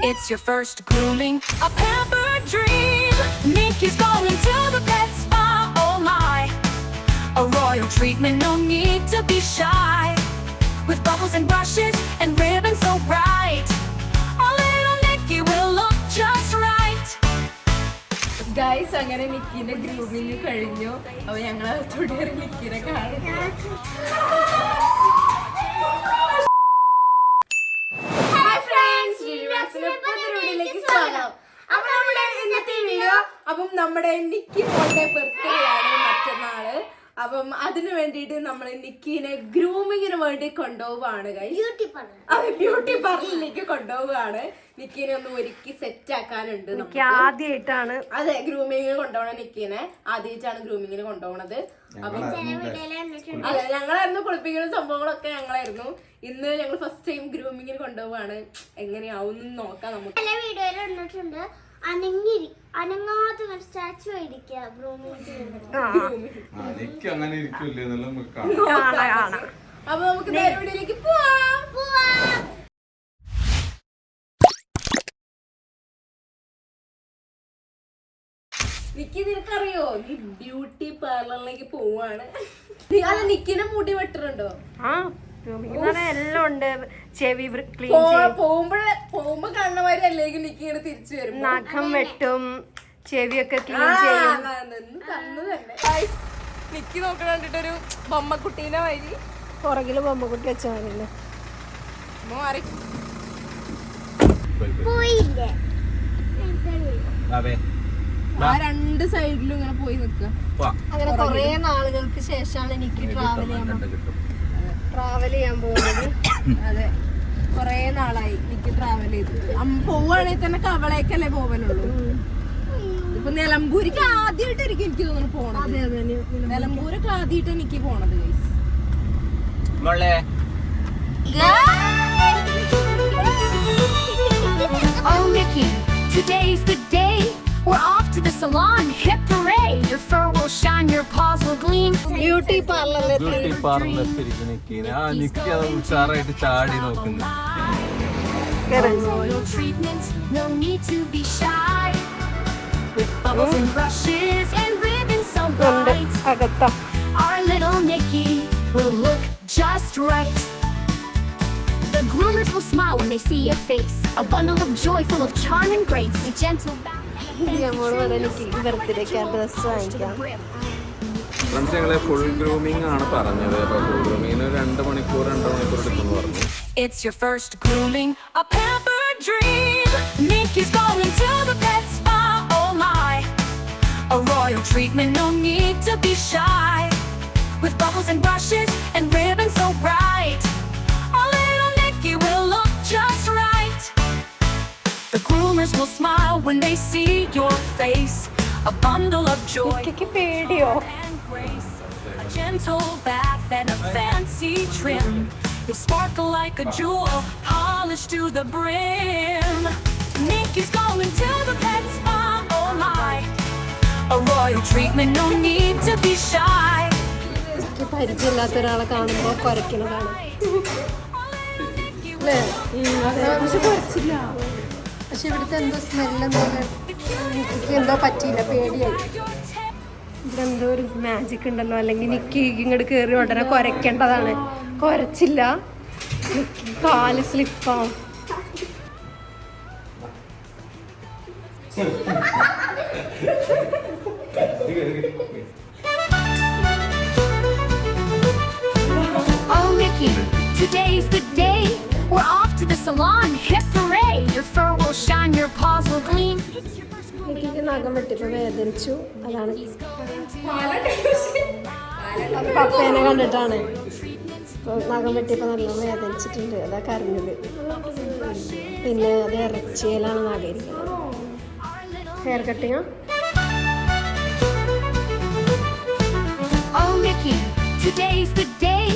It's your first grooming, a pampered dream. Nikki's going to the pet spa, oh my. A royal treatment, no need to be shy. With bubbles and brushes and ribbons so bright. Our little Nikki will look just right. Guys അങ്ങനെ നിക്കിന്റെ grooming കഴിഞ്ഞു അപ്പൊ ഞങ്ങൾ തുടരെ നിക്കിനെ കാണും അതിനു വേണ്ടിയിട്ട് നമ്മൾ നിക്കിനെ ഗ്രൂമിങ്ങിന് വേണ്ടി കൊണ്ടുപോവാണ് ഗൈസ് അത് ബ്യൂട്ടി പാർലറിലേക്ക് കൊണ്ടുപോവാണ്. നിക്കിനെ ഒന്ന് ഒരുക്കി സെറ്റ് ആക്കാനുണ്ട് നമുക്ക്. ആദ്യമായിട്ടാണ് അതെ ഗ്രൂമിങ്ങിന് കൊണ്ടുപോകണം നിക്കിനെ. ആദ്യമായിട്ടാണ് ഗ്രൂമിങ്ങിന് കൊണ്ടുപോകണത് അപ്പൊ അതെ ഞങ്ങളായിരുന്നു കുളിപ്പിക്കുന്ന സംഭവങ്ങളൊക്കെ ഞങ്ങളായിരുന്നു. ഇന്ന് ഞങ്ങൾ ഫസ്റ്റ് ടൈം ഗ്രൂമിങ്ങിന് കൊണ്ടുപോവാണ്. എങ്ങനെയാവും എന്ന് നോക്കാം നമുക്ക്. വീഡിയോയിൽ വന്നിട്ടുണ്ട് അനങ്ങി അനങ്ങാതെ ഒരു സ്റ്റാച്ചു ആയിരിക്കുക എനിക്ക് അങ്ങനെ ഇരിക്കില്ലേ നമുക്ക് അപ്പൊ പോവാം. പോവാം. നിക്കി നിനക്കറിയോ? നീ ബ്യൂട്ടി പാർലറിലേക്ക് പോവാണ്. നീ- അല്ല നിക്കിനെ മുടി വെട്ടുന്നുണ്ടോ എല്ലാം ഉണ്ട്. ചെവി പോകുമ്പോഴേ പോകുമ്പോ തിരിച്ചു വരും നഖം വെട്ടും ചെവിയൊക്കെ ക്ലീൻ ചെയ്യും. നിക്കി നോക്കണ കണ്ടിട്ടൊരു ബൊമ്മക്കുട്ടീനെ വരി പുറകിൽ ബൊമ്മക്കുട്ടി മാറി. അതെ രണ്ട് സൈഡിലും ഇങ്ങനെ പോയി നിക്കുക അങ്ങനെ കൊറേ നാളുകൾക്ക് ശേഷമാണ് എനിക്ക് ട്രാവൽ ചെയ്യാൻ ട്രാവൽ ചെയ്യാൻ പോകുന്നത്. അതെ. കൊറേ നാളായി എനിക്ക് ട്രാവൽ ചെയ്തിട്ട് പോവുകയാണെങ്കിൽ തന്നെ കവളേക്കല്ലേ പോവാനുള്ളൂ ഇപ്പൊ നിലമ്പൂരിക്ക് ആദ്യമായിട്ടായിരിക്കും എനിക്ക് തോന്നുന്നു പോണത്. നിലമ്പൂരൊക്കെ ആദ്യമായിട്ട് എനിക്ക് പോണത് ഗൈസ് ബ്യൂട്ടി പാർലറിൽ ബ്യൂട്ടി പാർലറിൽ എത്തിയിരിക്കും നിക്കിന് ആ നിക്കി അത് ഉഷാറായിട്ട് ചാടി നോക്കുന്നു Royal treatment, no need to be shy. With bubbles and brushes and ribbons so ഉണ്ട് bright. അകത്താ Our little Nikki will look just right. The groomers will smile when they see your face. A bundle of joy full of charm and grace. A gentle back. Friends ഞങ്ങളെ full grooming ആണ് പറഞ്ഞത് അപ്പൊ full ഗ്രൂമിങ്ങിന് രണ്ട് മണിക്കൂർ രണ്ട് മണിക്കൂർ എടുക്കുന്നു പറഞ്ഞു It's your first grooming, a pampered dream. Nikki's going to the pet spa, oh my. A royal treatment, no need to be shy. With bubbles and brushes and ribbons so bright. Our little Nikki will look just right. The groomers will smile when they see your face. A bundle of joy Gentle bath and a fancy trim. You'll sparkle like a jewel, polished to the brim. Nikki's going to the pet spa, oh my. A royal treatment, no need to be shy. പരിചയമില്ലാത്ത ഒരാളെ കാണുമ്പോൾ കുരയ്ക്കുന്നതാണ് അല്ലേ പക്ഷെ കുറച്ചില്ല പക്ഷെ ഇവിടുത്തെ എന്തോ സ്മെല്ലെന്തോ എന്തോ പറ്റിയില്ല പേടിയായി ഇവിടെ എന്തോ ഒരു മാജിക് ഉണ്ടല്ലോ അല്ലെങ്കിൽ നിക്ക് ഇങ്ങോട്ട് കയറി ഉടനെ കുരയ്ക്കേണ്ടതാണ്. കുരച്ചില്ല. നിക്ക് കാൽ സ്ലിപ്പാവും വെട്ടിപ്പോ വേദനിച്ചു. അതാണ്. അത് പപ്പേനെ കണ്ടിട്ടാണ്. നഖം വെട്ടിയപ്പോ നല്ല വേദനിച്ചിട്ടുണ്ട്. അതാ കരഞ്ഞത്. പിന്നെ അത് ഇറച്ചിയിലാണ് നഖയിരിക്കുന്നത് ഹെയർ കട്ടിങ്ങാ today's the day.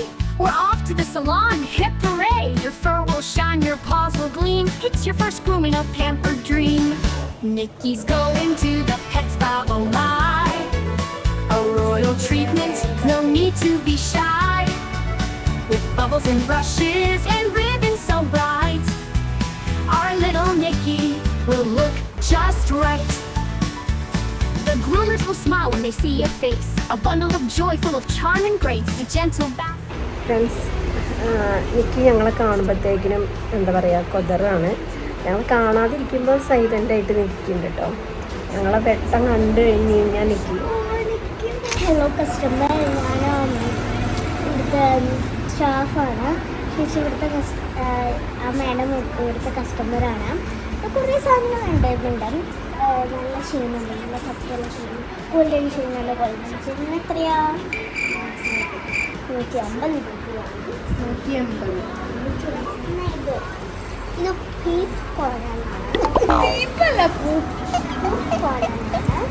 We're off to the salon. Hip day. Your fur will shine, your paws will gleam. It's your first grooming a pampered dream. Nikki's going to the pet spa, oh my. A royal treatment, no need to be shy. With bubbles and brushes and ribbons so bright. Our little Nikki will look just right. The groomers will smile when they see your face. A bundle of joy full of charm and grace. A gentle bath. Friends, എനിക്ക് ഞങ്ങളെ കാണുമ്പോഴത്തേക്കിനും എന്താ പറയുക കൊതറാണ്. ഞങ്ങൾ കാണാതിരിക്കുമ്പോൾ silent ആയിട്ട് നിൽക്കുന്നുണ്ട് കേട്ടോ ഞങ്ങളെ പെട്ടെന്ന് കണ്ടു കഴിഞ്ഞ് കഴിഞ്ഞാൽ നിൽക്കും ഹലോ കസ്റ്റമർ ഞാൻ ചേച്ചി ഇവിടുത്തെ ആ, മാഡം ഇവിടുത്തെ കസ്റ്റമറാണ് കുറേ സാധനങ്ങൾ ഉണ്ടായിരുന്നുണ്ട്. നല്ല ക്ഷീണമുണ്ട് നല്ല കത്തിയുള്ള ക്ഷീണം ഗോൾഡൻ നല്ല ഗോൾഡൻ ക്ഷീണം എത്രയാ നൂറ്റി അമ്പത് രൂപയാണ് നൂറ്റി എൺപത് പിന്നെ ഇത് ഇത് പീപ്പ് കോരാനാണ് കോരാനാണ്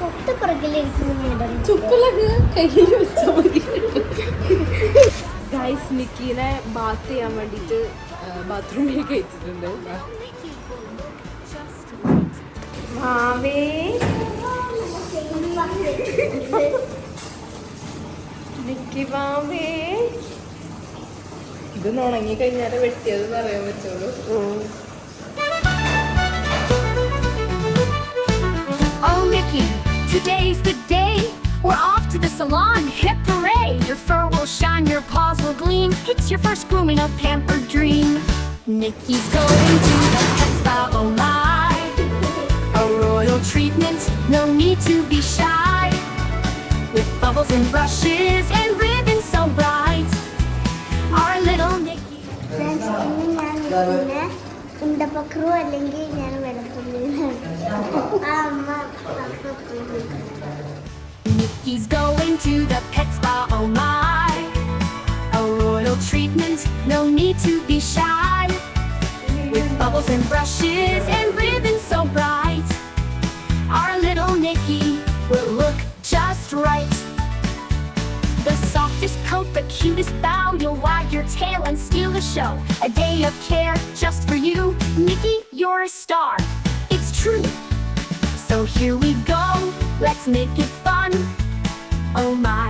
തൊട്ട് പുറകിലിരിക്കുന്ന ചുക്കിലൊക്കെ കയ്യിൽ വെച്ചാൽ മതി ഗൈസ് നിക്കീനെ ബാത്ത് ചെയ്യാൻ വേണ്ടിയിട്ട് ബാത്റൂമിൽ കയറ്റിട്ടുണ്ട് മാവേ നിക്കി മാവേ ഇതൊന്ന് ഉണങ്ങി കഴിഞ്ഞാലേ വെട്ടിയതെന്ന് അറിയാൻ പറ്റുള്ളൂ Oh, Mickey, today's the day. We're off to the salon. Hip hooray! Your fur will shine, your paws will gleam. It's your first grooming, a pampered dream. Mickey's going to the pet spa, oh my. A royal treatment, no need to be shy. With bubbles and brushes and ribbons so bright. Our little Mickey. Friends ഇന്ന് ഞാൻ നിൽക്കുന്ന ഉണ്ടപ്പക്രു അല്ലെങ്കിൽ ഞാൻ വെളുത്തുള്ളിയിലാണ് show. A day of care just for you. Nicky, you're a star. It's true. So here we go, let's make it fun. Oh my,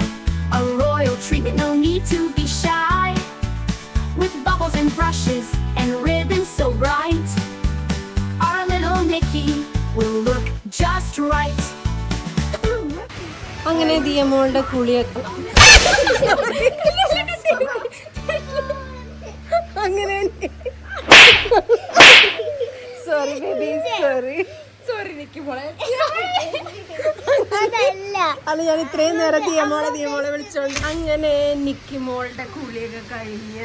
a royal treatment, no need to be shy. With bubbles and brushes and ribbons so bright, our little Nicky will look just right. അങ്ങനെ ദിയമോളുടെ കുളിയൊക്കെ അങ്ങനെ sorry baby sorry sorry Nikki മോളെ. അല്ല ഞാൻ ഇത്രയും നേരം തീയമോളെ തീയമോളെ വിളിച്ചോണ്ട് അങ്ങനെ നിക്കി മോളുടെ കൂലിയൊക്കെ കഴിഞ്ഞ.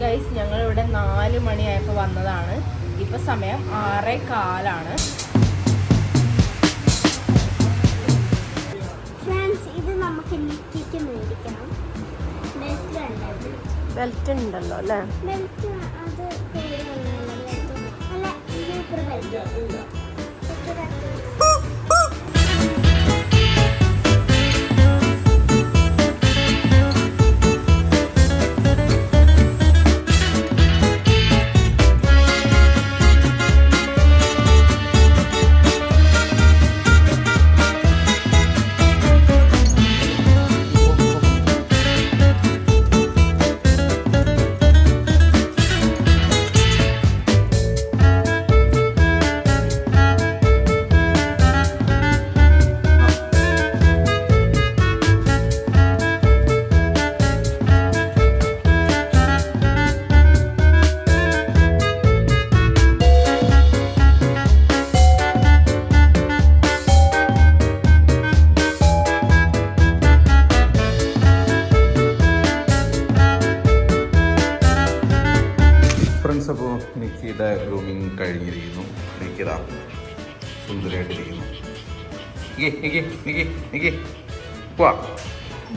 ഗൈസ് ഞങ്ങൾ ഇവിടെ നാല് മണിയായപ്പോൾ വന്നതാണ്. ഇപ്പൊ സമയം ആറേ കാലാണ്. ബെൽറ്റ് ഉണ്ടല്ലോ അല്ലേ ബെൽറ്റ്. അത്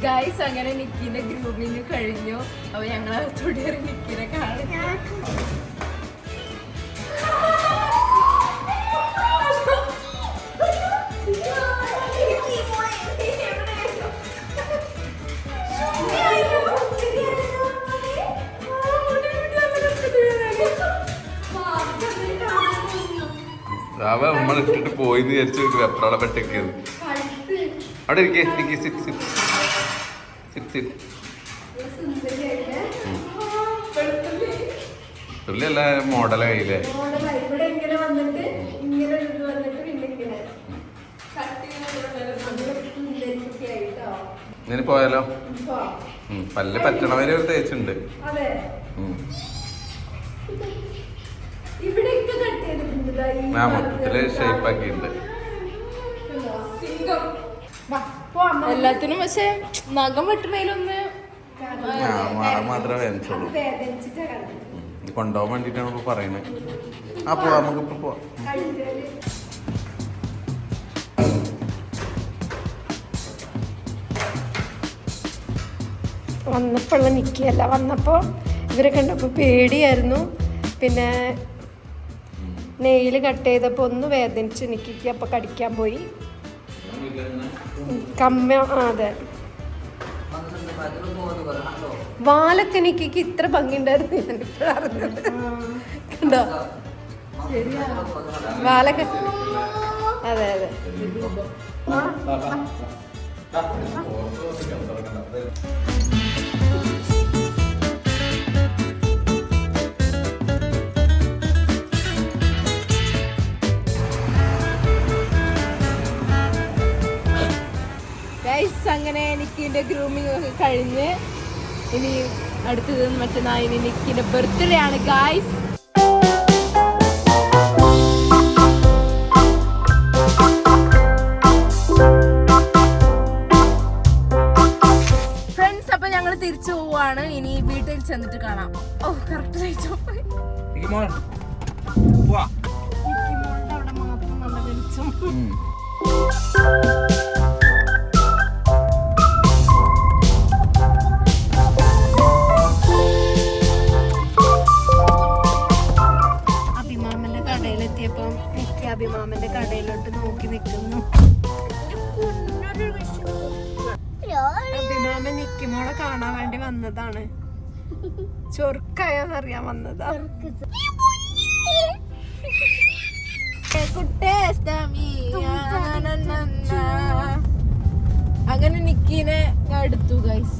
ഗൈസ് അങ്ങനെ നിക്കിന്റെ ഗ്രൂമിങ് കഴിഞ്ഞു. അപ്പൊ ഞങ്ങളെ തൊടിയേറി നിക്കിനെ കാണും അവ നമ്മൾ ഇട്ടിട്ട് പോയിന്ന് വിചാരിച്ചു വെപ്രാളം പെട്ടേക്കത് അവിടെ ഇരിക്കേ Nikki sit sit sit sit തുള്ളിയല്ല മോഡലായില്ലേ മോഡലായി. ഇവിടെ ഇങ്ങനെ പോയാലോ? പല്ല് പറ്റണവരെ ഒരു തേച്ചുണ്ട്. അതെ. ആ മൊത്തത്തിൽ ഷേപ്പ് ആക്കിയിട്ടുണ്ട് സിംഗം വാ, പോവാം. എല്ലാത്തിനും പക്ഷെ നഖം വെട്ടുന്നതിലൊന്ന് മാത്രമേ വേദനിച്ചുള്ളൂ വേദനിച്ചിട്ടാ കണ്ടത്. ഇത് കൊണ്ടുപോകാൻ വേണ്ടിട്ടാണ് ഇപ്പൊ പറയുന്നത് ആ പോവാം നമുക്ക് ഇപ്പൊ പോവാം വന്നപ്പോഴുള്ള നിൽക്കുകയല്ല വന്നപ്പോൾ ഇവരെ കണ്ടപ്പോൾ പേടിയായിരുന്നു പിന്നെ നെയിൽ കട്ട് ചെയ്തപ്പോൾ ഒന്ന് വേദനിച്ച് നിൽക്കുക അപ്പോൾ കടിക്കാൻ പോയി. കമ്മ അതെ. വാലൊക്കെ നിക്കിക്ക് ഇത്ര ഭംഗിയുണ്ടായിരുന്നു ഞാൻ ഇപ്പോഴറിഞ്ഞത് കണ്ടോ? വാലൊക്കെ. അതെ അതെ. ഗൈസ് നിക്കിന്റെ ഗ്രൂമിംഗ് ഒക്കെ കഴിഞ്ഞ് ഇനി അടുത്തത് മറ്റേ നായിനി നിക്കിന്റെ ബർത്ത്ഡേ ആണ് ഗായ്സ് തിരിച്ചു പോവാണ്. ഇനി വീട്ടിൽ ചെന്നിട്ട് കാണാം. ഓ കറക്റ്റ് റേറ്റ് ഓഫ് അവിടെ മാത്രം നല്ല വെളിച്ചം. കടയിലോട്ട് നോക്കി നിൽക്കുന്നു. അഭിമാമ നിക്കുമോളെ കാണാൻ വേണ്ടി വന്നതാണ്. ചൊറുക്കായോന്നറിയാൻ വന്നതാ. അങ്ങനെ നിക്കീനെ ഞാൻ എടുത്തു ഗൈസ്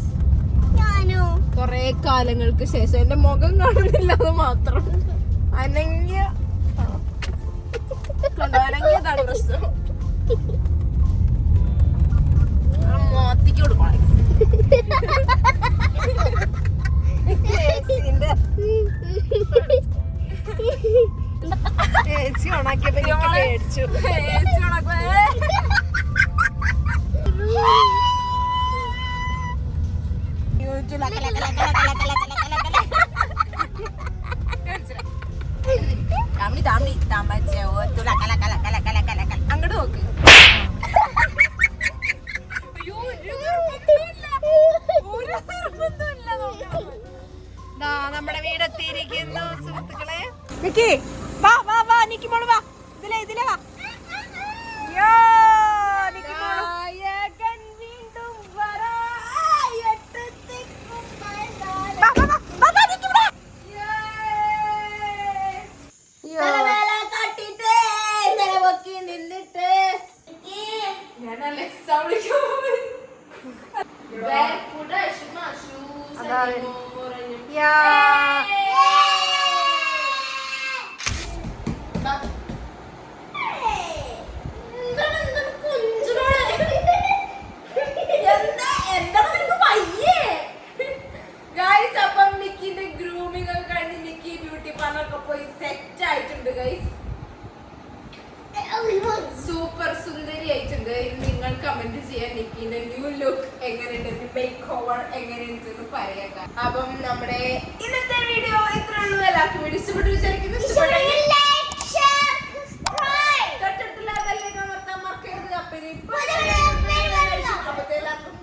കൊറേ കാലങ്ങൾക്ക് ശേഷം. എന്റെ മുഖം കാണുന്നില്ല അത് മാത്രം. അനങ്ങിയ കണ്ടോ, അനങ്ങിയതാണ് പ്രശ്നം. മോത്തിക്ക് കൊടുക്കണം. ചേച്ചി ഉണക്കിയപ്പോ പേടിച്ചു. പോയി സെറ്റ് ആയിട്ടുണ്ട് ഗൈസ് സൂപ്പർ സുന്ദരി ആയിട്ടുണ്ട് നിങ്ങൾ കമന്റ് ചെയ്യാൻ നിക്കിന്റെ ന്യൂ ലുക്ക് എങ്ങനെയുണ്ട്? മേക്ക് ഓവർ എങ്ങനെയുണ്ടെന്ന് പറയുക അപ്പം നമ്മുടെ ഇന്നത്തെ വീഡിയോ ഇത്ര ഉള്ളൂ. എല്ലാവർക്കും ഇഷ്ടപ്പെട്ടു വിചാരിക്കുന്നു. തൊട്ടടുത്തുള്ള ബെല്ലൈക്കൺ അമർത്താൻ മറക്കരുത്. അപ്പം എല്ലാവർക്കും